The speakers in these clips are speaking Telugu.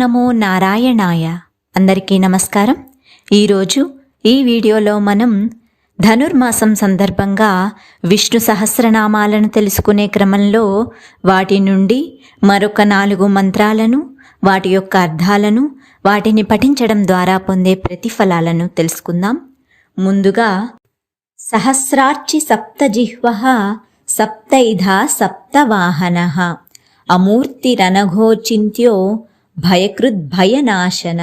నమో నారాయణాయ. అందరికీ నమస్కారం. ఈరోజు ఈ వీడియోలో మనం ధనుర్మాసం సందర్భంగా విష్ణు సహస్రనామాలను తెలుసుకునే క్రమంలో వాటి నుండి మరొక నాలుగు మంత్రాలను వాటి యొక్క అర్థాలను వాటిని పఠించడం ద్వారా పొందే ప్రతిఫలాలను తెలుసుకుందాం. ముందుగా సహస్రార్చి సప్తజిహ్వ సప్తైధా సప్తవాహన. అమూర్తిరనఘోచింత్యో భయకృద్ భయనాశన.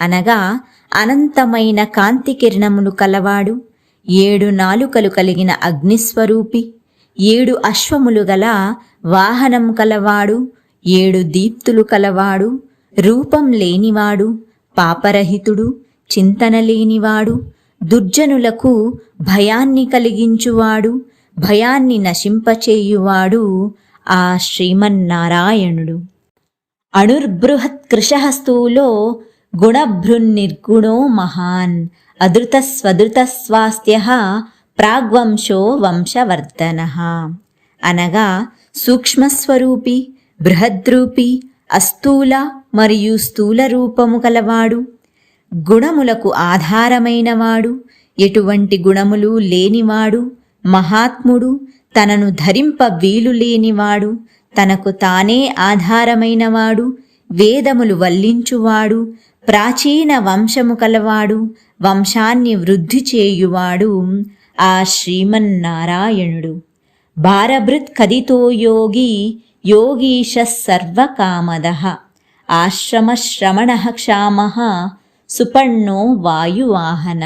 అనగా అనంతమైన కాంతి కిరణములు కలవాడు ఏడు నాలుకలు కలిగిన అగ్నిస్వరూపి ఏడు అశ్వములు గల వాహనం కలవాడు ఏడు దీప్తులు కలవాడు రూపం లేనివాడు పాపరహితుడు చింతన లేనివాడు దుర్జనులకు భయాన్ని కలిగించువాడు భయాన్ని నశింపచేయువాడు ఆ శ్రీమన్నారాయణుడు. అణుర్బృహత్కృశహస్తూలో గుణభృన్నిర్గుణో మహాన్ అదృత స్వదృత స్వాస్థ్య ప్రాగ్వంశో వంశవర్ధన అనగా సూక్ష్మస్వరూపి బృహద్రూపి అస్థూల మరియు స్థూల రూపము కలవాడు గుణములకు ఆధారమైనవాడు. ఎటువంటి గుణములు లేనివాడు. మహాత్ముడు తనను ధరింప వీలు లేనివాడు తనకు తానే ఆధారమైనవాడు వేదములు వల్లించువాడు ప్రాచీన వంశము కలవాడు వంశాన్ని వృద్ధి చేయువాడు ఆ శ్రీమన్నారాయణుడు. భారభృత్ కదితో యోగి యోగీశ సర్వకామద. ఆశ్రమశ్రమణ క్షామ సుపర్ణో వాయువాహన.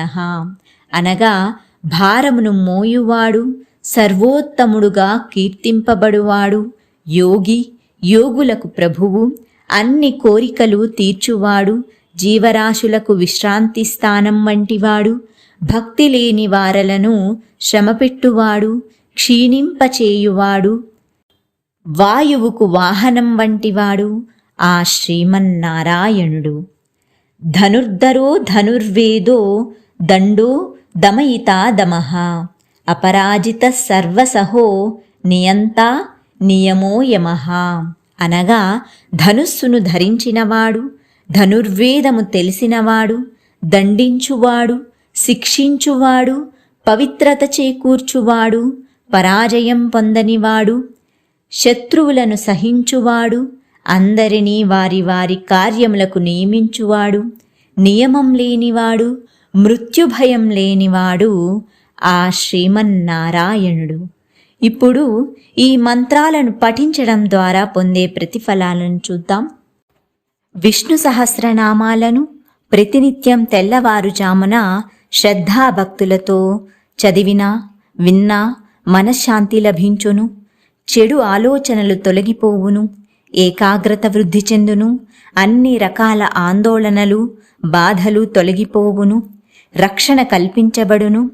అనగా భారమును మోయువాడు సర్వోత్తముడుగా కీర్తింపబడువాడు యోగి యోగులకు ప్రభువు అన్ని కోరికలు తీర్చువాడు జీవరాశులకు విశ్రాంతి స్థానం వంటివాడు భక్తి లేని వారలను శ్రమపెట్టువాడు క్షీణింపచేయువాడు వాయువుకు వాహనం వంటివాడు ఆ శ్రీమన్నారాయణుడు. ధనుర్ధరో ధనుర్వేదో దండో దమయితా దమః. అపరాజిత సర్వసహో నియంతా నియమో యమహ అనగా ధనుస్సును ధరించినవాడు ధనుర్వేదము తెలిసినవాడు దండించువాడు శిక్షించువాడు పవిత్రత చేకూర్చువాడు పరాజయం పొందనివాడు శత్రువులను సహించువాడు అందరినీ వారి వారి కార్యములకు నియమించువాడు నియమం లేనివాడు మృత్యుభయం లేనివాడు ఆ శ్రీమన్నారాయణుడు. ఇప్పుడు ఈ మంత్రాలను పఠించడం ద్వారా పొందే ప్రతిఫలాలను చూద్దాం. విష్ణు సహస్రనామాలను ప్రతినిత్యం తెల్లవారుజామున శ్రద్ధాభక్తులతో చదివినా విన్నా మనశ్శాంతి లభించును. చెడు ఆలోచనలు తొలగిపోవును. ఏకాగ్రత వృద్ధి చెందును. అన్ని రకాల ఆందోళనలు బాధలు తొలగిపోవును. రక్షణ కల్పించబడును.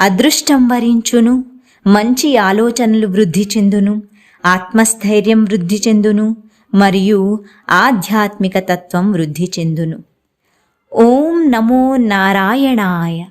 అదృష్టం వరించును. మంచి ఆలోచనలు వృద్ధి చెందును ఆత్మస్థైర్యం వృద్ధి చెందును మరియు ఆధ్యాత్మిక తత్వం వృద్ధి చెందును. ఓం నమో నారాయణాయ.